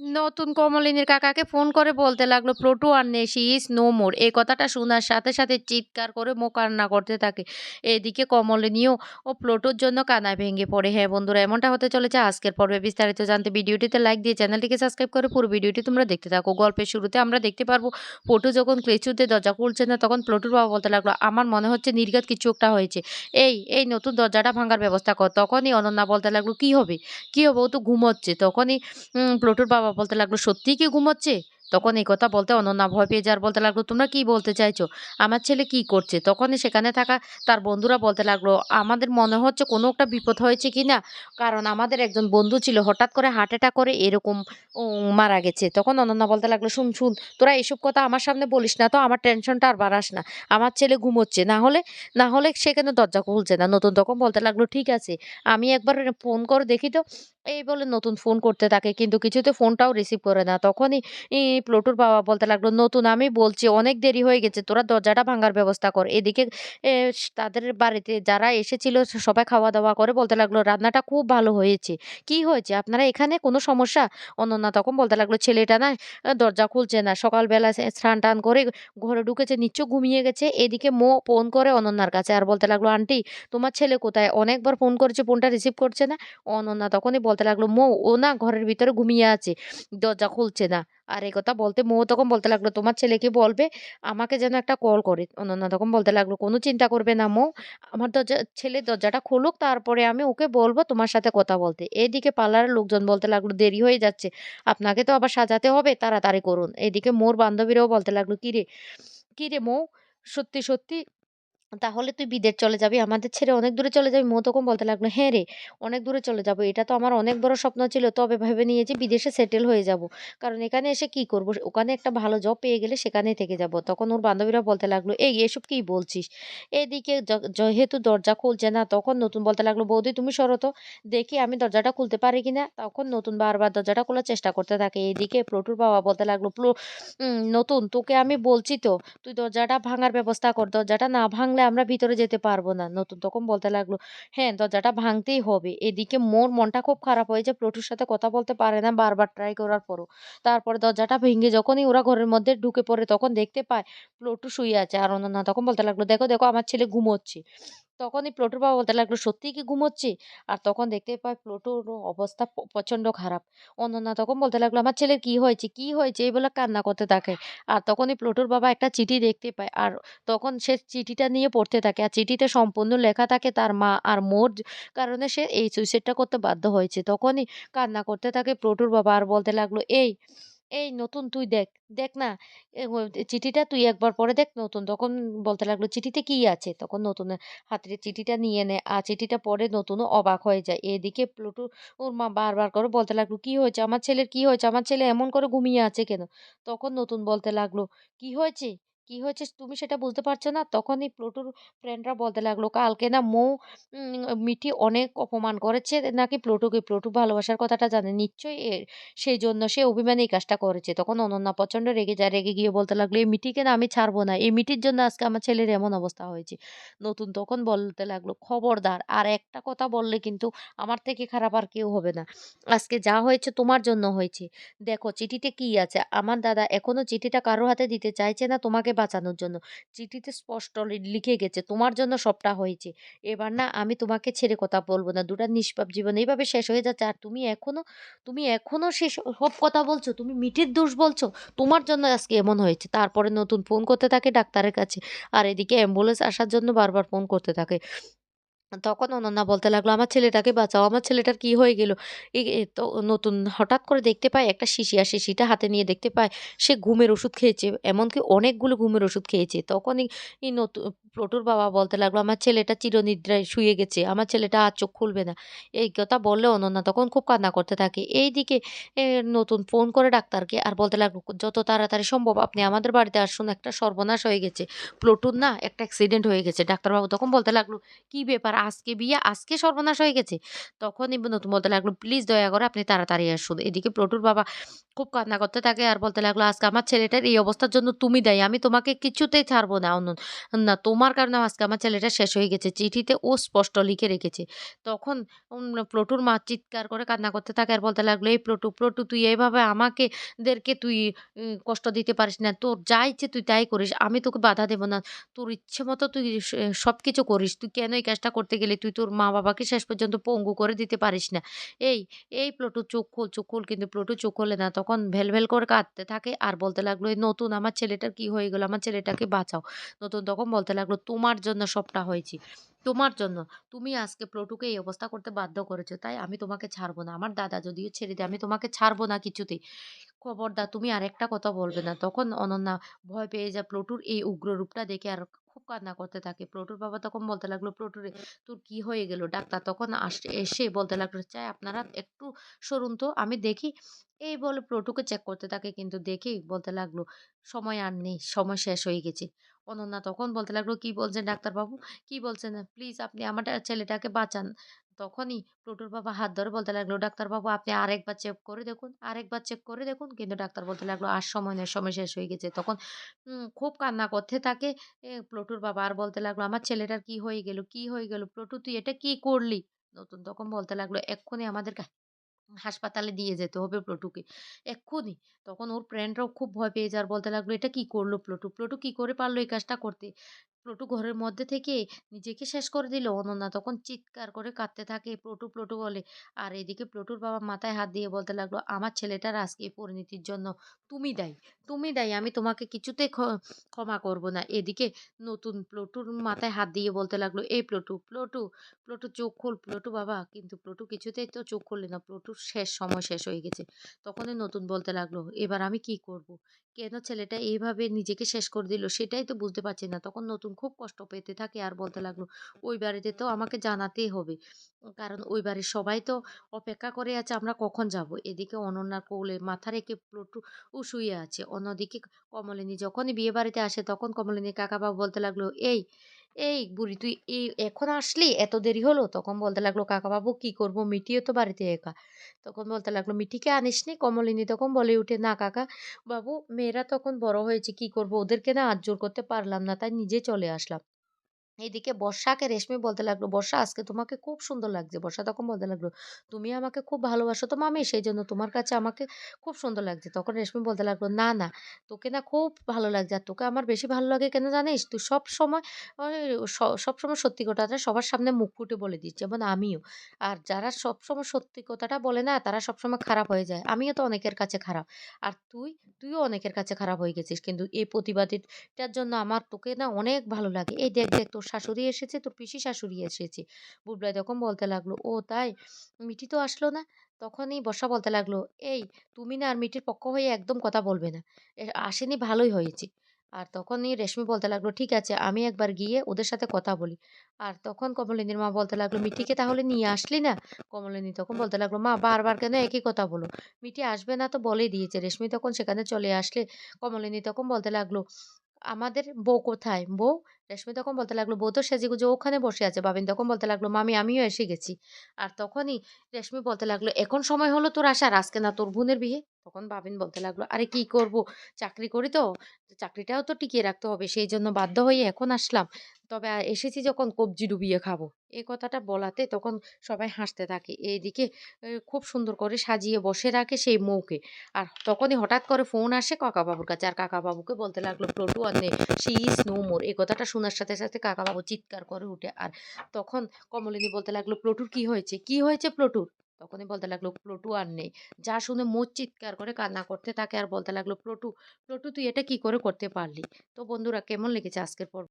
নতুন কমলিনীর কাকাকে ফোন করে বলতে লাগল, প্রোটু আর নেই শি ইজ নো মোর। এই কথাটা শোনার সাথে সাথে চিৎকার করে মুখ কান্না করতে থাকে। এদিকে কমলিনীও ও প্লোটোর জন্য কানায় ভেঙে পড়ে। হ্যাঁ বন্ধুরা, এমনটা হতে চলেছে আজকের পর্বে বিস্তারিত জানতে। ভিডিওটিতে লাইক দিয়ে চ্যানেলটিকে সাবস্ক্রাইব করে পুরো ভিডিওটি তোমরা দেখতে থাকো। গল্পের শুরুতে আমরা দেখতে পারব প্লোটু যখন ক্লেচুতে দরজা খুলছে না, তখন প্লোটুর বাবা বলতে লাগল, আমার মনে হচ্ছে নির্ঘাত কিছু একটা হয়েছে। এই এই নতুন দরজাটা ভাঙার ব্যবস্থা কর। তখনই অনন্যা বলতে লাগল, কি হবে? কি হবে? ও তো ঘুমোচ্ছে। তখনই প্লোটুর বাবা বলতে লাগল, সত্যিই কি ঘুমোচ্ছে তখন এই কথা বলতে অনন্যা ভয় পেয়ে যার বলতে লাগল, তোমরা কি বলতে চাইছো? আমার ছেলে কি করছে? তখনই সেখানে থাকা তার বন্ধুরা বলতে লাগল, আমাদের মনে হচ্ছে কোনো একটা বিপদ হয়েছে কি না কারণ আমাদের একজন বন্ধু ছিল, হঠাৎ করে হার্ট অ্যাটাক করে এরকম মারা গেছে। তখন অনন্যা বলতে লাগল, শুন শুন, তোরা এসব কথা আমার সামনে বলিস না তো, আমার টেনশনটা আর বাড়াস না। আমার ছেলে ঘুমোচ্ছে না হলে না হলে সেখানে দরজা খুলছে না? নতুন তখন বলতে লাগল, ঠিক আছে, আমি একবার ফোন করে দেখি তো এই বলে নতুন ফোন করতে থাকে। কিন্তু কিছুতে ফোনটাও রিসিভ করে না। তখনই প্লটুর বাবা বলতে লাগল, নতুন, আমি বলছি, অনেক দেরি হয়ে গেছে, তোরা দরজাটা ভাঙার ব্যবস্থা কর। এদিকে তাদের বাড়িতে যারা এসেছিল সবাই খাওয়া দাওয়া করে বলতে লাগল, রান্নাটা খুব ভালো হয়েছে। কি হয়েছে? আপনারা এখানে কোনো সমস্যা? অনন্যা তখন বলতে লাগল, ছেলেটা না দরজা খুলছে না। সকালবেলা স্নান টান করে ঘরে ঢুকেছে, নিশ্চয় ঘুমিয়ে গেছে। এদিকে মো ফোন করে অনন্যার কাছে আর বলতে লাগল, আন্টি, তোমার ছেলে কোথায়? অনেকবার ফোন করেছে, ফোনটা রিসিভ করছে না? অনন্যা তখনই বলতে লাগল, মৌ, ও না ঘরের ভিতরে ঘুমিয়ে আছে, দরজা খুলছে না। আর এই কথা বলতে মৌ তখন বলতে লাগল, তোমার ছেলেকে বলবে, আমাকে যেন একটা কল করে। অনন্যা তখন বলতে লাগল, কোনো চিন্তা করবে না মৌ, আমার দরজা ছেলে দরজাটা খুলুক, তারপরে আমি ওকে বলব তোমার সাথে কথা বলতে। এদিকে পার্লারের লোকজন বলতে লাগল, দেরি হয়ে যাচ্ছে, আপনাকে তো আবার সাজাতে হবে, তাড়াতাড়ি করুন। এদিকে মোর বান্ধবীরাও বলতে লাগল কিরে কিরে মৌ, সত্যি সত্যি তাহলে তুই বিদেশ চলে যাবি, আমাদের ছেড়ে অনেক দূরে চলে যাবি। মৌ তখন বলতে লাগল হ্যাঁ রে, অনেক দূরে চলে যাব। এটা তো আমার অনেক বড় স্বপ্ন ছিল, তবে ভেবে নিয়েছি বিদেশে সেটেল হয়ে যাব। কারণ এখানে এসে কি করব? ওখানে একটা ভালো জব পেয়ে গেলে সেখানেই থেকে যাব। তখন ওর বান্ধবীরা বলতে লাগল, এই, এসব কি বলছিস? এদিকে যেহেতু দরজা খুলছে না, তখন নতুন বলতে লাগল, বৌদি, তুমি সরো তো, দেখি আমি দরজাটা খুলতে পারি কিনা? তখন নতুন বারবার দরজাটা খোলার চেষ্টা করতে থাকে। এদিকে প্লটুর বাবা বলতে লাগল নতুন, তোকে আমি বলছি তো, তুই দরজাটা ভাঙার ব্যবস্থা কর, দরজাটা না ভাঙলে আমরা ভিতরে যেতে পারব না। নতুন তখন বলতে লাগল হ্যাঁ দরজাটা ভাঙতেই হবে। এদিকে মোর মনটা খুব খারাপ হয়েছে প্রটুর সাথে কথা বলতে পারে না, বারবার ট্রাই করার পরও। তারপরে দরজাটা ভেঙে যখনই ওরা ঘরের মধ্যে ঢুকে পড়ে, তখন দেখতে পায় প্লটু শুয়ে আছে। আর অনন্যা তখন বলতে লাগল, দেখো দেখো, আমার ছেলে ঘুমোচ্ছে। তখনই প্লটুর বাবা বলতে লাগল, সত্যিই কি ঘুমোচ্ছে? আর তখন দেখতে পায় প্লটুর অবস্থা প্রচণ্ড খারাপ। অনন্যা তখন বলতে লাগল, আমার ছেলের কি হয়েছে? কি হয়েছে? এই বলে কান্না করতে থাকে। আর তখনই প্লটুর বাবা একটা চিঠি দেখতে পায়। আর তখন সে চিঠিটা নিয়ে পড়তে থাকে। আর চিঠিতে সম্পূর্ণ লেখা থাকে তার মা আর মোর কারণে সে এই সুইসাইডটা করতে বাধ্য হয়েছে। তখনই কান্না করতে থাকে প্লটুর বাবা। আর বলতে লাগল, এই এই নতুন তুই দেখ দেখ না চিঠিটা তুই একবার পরে দেখ নতুন, তখন বলতে লাগল, চিঠিতে কি আছে? তখন নতুন হাতের চিঠিটা নিয়ে নেয় আর চিঠিটা পরে নতুনও অবাক হয়ে যায়। এদিকে প্লুটু ওর মা বারবার করে বলতে লাগল, কি হয়েছে? আমার ছেলের কি হয়েছে? আমার ছেলে এমন করে ঘুমিয়ে আছে কেন? তখন নতুন বলতে লাগল, কি হয়েছে? কি হয়েছে তুমি সেটা বুঝতে পারছ না? তখনই প্লুটুর ফ্রেন্ডরা বলতে লাগল, কালকে না মৌ মিঠি অনেক অপমান করেছে নাকি প্লুটুকে প্লুটু ভালোবাসার কথাটা জানে নিশ্চয়ই সেই জন্য সে অভিমানে এই কাজটা করেছে। তখন অনন্যা প্রচণ্ড রেগে যায়, রেগে গিয়ে বলতে লাগল, এই মিঠিকে না আমি ছাড়বো না, এই মিঠির জন্য আজকে আমার ছেলের এমন অবস্থা হয়েছে। নতুন তখন বলতে লাগল, খবরদার, আর একটা কথা বললে কিন্তু আমার থেকে খারাপ আর কেউ হবে না। আজকে যা হয়েছে তোমার জন্য হয়েছে। দেখো, চিঠিতে কি আছে? আমার দাদা এখনও চিঠিটা কারোর হাতে দিতে চাইছে না, তোমাকে বাঁচানোর জন্য। চিঠিতে স্পষ্ট লিখে গেছে, তোমার জন্য সবটা হয়েছে। এবার না আমি তোমাকে ছেড়ে কথা বলব না। দুটা নিষ্পাপ জীবন এইভাবে শেষ হয়ে যাচ্ছে। আর তুমি এখনও তুমি এখনও সে সব কথা বলছো। তুমি মিঠের দোষ বলছো। তোমার জন্য আজকে এমন হয়েছে। তারপরে নতুন ফোন করতে থাকে ডাক্তারের কাছে। আর এদিকে অ্যাম্বুলেন্স আসার জন্য বারবার ফোন করতে থাকে। তখন অনন্যা বলতে লাগল, আমার ছেলেটাকে বাঁচাও, আমার ছেলেটার কি হয়ে গেল? তো নতুন হঠাৎ করে দেখতে পায় একটা শিশি, আর শিশিটা হাতে নিয়ে দেখতে পায় সে ঘুমের ওষুধ খেয়েছে, এমনকি অনেকগুলো ঘুমের ওষুধ খেয়েছে। তখনই নতুন প্লটুর বাবা বলতে লাগল আমার ছেলেটা চিরনিদ্রায় শুয়ে গেছে আমার ছেলেটা আর চোখ খুলবে না। এই কথা বললে অনন্যা তখন খুব কান্না করতে থাকে। এইদিকে এ, নতুন ফোন করে ডাক্তারকে আর বলতে লাগল যত তাড়াতাড়ি সম্ভব আপনি আমাদের বাড়িতে আসুন একটা সর্বনাশ হয়ে গেছে। প্লটুর না একটা অ্যাক্সিডেন্ট হয়ে গেছে। ডাক্তারবাবু তখন বলতে লাগল কি ব্যাপার? আজকে বিয়ে? আজকে সর্বনাশ হয়ে গেছে? তখনই নতুন বলতে লাগল প্লিজ দয়া করে আপনি তাড়াতাড়ি আসুন। এদিকে প্লটুর বাবা খুব কান্না করতে থাকে আর বলতে লাগল আজকে আমার ছেলেটার এই অবস্থার জন্য তুমি দায়ী আমি তোমাকে কিছুতেই ছাড়বো না। অন্য না তোমার তোমার কারণে আজকে আমার ছেলেটা শেষ হয়ে গেছে। চিঠিতে ও স্পষ্ট লিখে রেখেছে। তখন প্লটুর মা চিৎকার করে কান্না করতে থাকে আর বলতে লাগল, "এই প্লটু, প্লটু তুই এইভাবে আমাকে দেরকে তুই কষ্ট দিতে পারিস না। তোর যা ইচ্ছে তুই তাই করিস। আমি তোকে বাধা দেবো না। তোর ইচ্ছে মতো তুই সব কিছু করিস। তুই কেন এই কাজটা করতে গেলে তুই তোর মা-বাবাকে শেষ পর্যন্ত পঙ্গু করে দিতে পারিস না। এই, এই প্লটু চোখ খোল, চোখ খোল।" কিন্তু প্লটু চোখ খোলে না। তখন ভ্যাল করে কাঁদতে থাকে আর বলতে লাগল, "এই নতুন আমার ছেলেটার কি হয়ে গেলো আমার ছেলেটাকে বাঁচাও।" নতুন তখন বলতে লাগল, "তোমার জন্য সবটা হয়েছি তোমার জন্য। তুমি আজকে প্লটুকে এই অবস্থা করতে বাধ্য করেছ। তাই আমি তোমাকে ছাড়বো না। আমার দাদা যদিও ছেড়ে দেয়, আমি তোমাকে ছাড়বো না কিছুতেই। খবরদার তুমি আর একটা কথা বলবে না।" তখন অনন্যা ভয় পেয়ে যায় প্লটুর এই উগ্র রূপটা দেখে আর খুব কান্না করতে থাকে। প্লটুর বাবা তখন বলতে লাগল, "প্লটুরে তোর কি হয়ে গেল?" ডাক্তার তখন এসে বলতে লাগল, "চাই আপনারা একটু সরুন তো আমি দেখি।" এই বলে প্লটুকে চেক করতে থাকে কিন্তু দেখি বলতে লাগল, "সময় আর নেই। সময় শেষ হয়ে গেছে।" অনন্যা তখন বলতে লাগল, "কি বলছেন ডাক্তারবাবু? কি বলছেন? প্লিজ আপনি আমার ছেলেটাকে বাঁচান।" তখনই প্লটুর বাবা হাত ধরে বলতে লাগল, "ডাক্তারবাবু আপনি আরেকবার চেক করে দেখুন, আরেকবার চেক করে দেখুন।" কিন্তু ডাক্তার বলতে লাগল, "আর সময় নেই, সময় শেষ হয়ে গেছে।" তখন খুব কান্না করতে থাকে প্লটুর বাবা আর বলতে লাগল, "আমার ছেলেটার কি হয়ে গেল? কি হয়ে গেল? প্লটু তুই এটা কি করলি?" নতুন তখন বলতে লাগল, "এক্ষুনি আমাদেরকে হাসপাতালে দিয়ে যেতে হবে প্লটুকে। এক্ষুনি।" তখন ওর ফ্রেন্ডরাও খুব ভয় পেয়ে যায় আর বলতে লাগল, "এটা কি করল প্লটু? প্লটু কি করে পারল এই কাজটা করতে?" প্লটু ঘরের মধ্যে থেকে নিজেকে শেষ করে দিল। অনন্যা তখন চিৎকার করে কাঁদতে থাকে, "প্লটু, প্লটু" বলে। আর এদিকে প্লটুর বাবা মাথায় হাত দিয়ে বলতে লাগল, "আমার ছেলেটার আজকে পরিণতির জন্য তুমি দায়ী। তুমি দায়ী। আমি তোমাকে কিছুতেই ক্ষ ক্ষমা করব না।" এদিকে নতুন প্লটুর মাথায় হাত দিয়ে বলতে লাগল, "এই প্লটু, প্লটু, প্লটু চোখ খোল প্লটু বাবা।" কিন্তু প্লটু কিছুতেই তো চোখ খুলল না। প্লটুর শেষ সময় শেষ হয়ে গেছে। তখনই নতুন বলতে লাগল, "এবার আমি কি করব? কেন ছেলেটা এইভাবে নিজেকে শেষ করে দিল সেটাই তো বুঝতে পারছি না।" তখন নতুন খুব কষ্ট পেতে থাকে আর বলতে লাগল, "ওই বাড়িতে তো আমাকে জানাতেই হবে। কারণ ওই বাড়ির সবাই তো অপেক্ষা করে আছে আমরা কখন যাব।" এদিকে অনন্যার কোলে মাথা রেখে প্লটু শুয়ে আছে। অন্যদিকে কমলিনী যখনই বিয়ে বাড়িতে আসে তখন কমলিনী কাকাবাবু বলতে লাগল, "এই, এই বুড়ি তুই এই এখন আসলি? এত দেরি হলো?" তখন বলতে লাগল, কাকা বাবু কি করব মিটিও তো বাড়িতে একা।" তখন বলতে লাগল, "মিটিকে আনিসনি?" কমলিনী তখন বলে উঠে "না কাকা বাবু মেয়েরা তখন বড় হয়েছে কি করব? ওদেরকে না আর জোর করতে পারলাম না তাই নিজে চলে আসলাম।" এদিকে বর্ষাকে রেশমি বলতে লাগল, "বর্ষা আজকে তোমাকে খুব সুন্দর লাগছে।" বর্ষা তখন বলতে লাগল, "তুমি আমাকে খুব ভালোবাসো তো মামি সেই জন্য তোমার কাছে আমাকে খুব সুন্দর লাগছে।" তখন রেশমি বলতে লাগল, "না, না তোকে না খুব ভালো লাগছে। আর তোকে আমার বেশি ভালো লাগে কেন জানিস? তুই সবসময় ওই স সবসময় সত্যি কথাটা সবার সামনে মুখ ফুটে বলে দিস। যেমন আমিও। আর যারা সবসময় সত্যি কথাটা বলে না তারা সবসময় খারাপ হয়ে যায়। আমিও তো অনেকের কাছে খারাপ। আর তুই, তুইও অনেকের কাছে খারাপ হয়ে গেছিস। কিন্তু এই প্রতিবাদীটার জন্য আমার তোকে না অনেক ভালো লাগে। এই দেখ, দেখ তোর শাশুড়ি এসেছে, তোর পিসি শাশুড়ি এসেছে।" বুবলাই তখন বলতে লাগল, "ও তাই? মিটি তো আসলো না?" তখনই বর্ষা বলতে লাগল, "এই তুমি না আর মিটির পক্ষ হয়ে একদম কথা বলবে না। আসেনি ভালোই হয়েছে।" আর তখনই রেশমি বলতে লাগল, "ঠিক আছে আমি একবার গিয়ে ওদের সাথে কথা বলি।" আর তখন কমলিনীর মা বলতে লাগল, "মিটিকে তাহলে নিয়ে আসলি না?" কমলিনী তখন বলতে লাগল, "মা বারবার কেন একই কথা বলো? মিটি আসবে না তো বলেই দিয়েছে।" রেশমি তখন সেখানে চলে আসলে কমলিনী তখন বলতে লাগল, "আমাদের বউ কোথায়? বউ?" রেশমি তখন বলতে লাগল, "বউ তো সেজেগুজে ওখানে বসে আছে।" বাবিন তখন বলতে লাগল, "মামি আমিও এসে গেছি।" আর তখনই রেশমি বলতে লাগল, "এখন সময় হলো তোর আসার? আজকে না তোর বোনের বিয়ে?" তখন বাবিন বলতে লাগল, "আরে কি করব? চাকরি করি তো, চাকরিটাও তো টিকিয়ে রাখতে হবে। সেই জন্য বাধ্য হয়ে এখন আসলাম। তবে এসেছি যখন কবজি ডুবিয়ে খাব।" এই কথাটা বলাতে তখন সবাই হাসতে থাকে। এইদিকে খুব সুন্দর করে সাজিয়ে বসে রাখে সেই মৌকে। আর তখনই হঠাৎ করে ফোন আসে কাকাবাবুর কাছে। আর কাকাবাবুকে বলতে লাগল, "প্লটু আর নেই। She is no more." এই কথাটা শোনার সাথে, সাথে কাকাবাবু চিৎকার করে উঠে। আর তখন কমলিনী বলতে লাগল, "প্লটুর কি হয়েছে? কি হয়েছে প্লটুর?" তখনই বলতে লাগল, "প্লটু আর নেই।" যা শুনে মোর চিৎকার করে কান্না করতে থাকে আর বলতে লাগল, "প্লটু, প্লটু তুই এটা কি করে করতে পারলি?" তো বন্ধুরা কেমন লেগেছে আজকের পর্ব?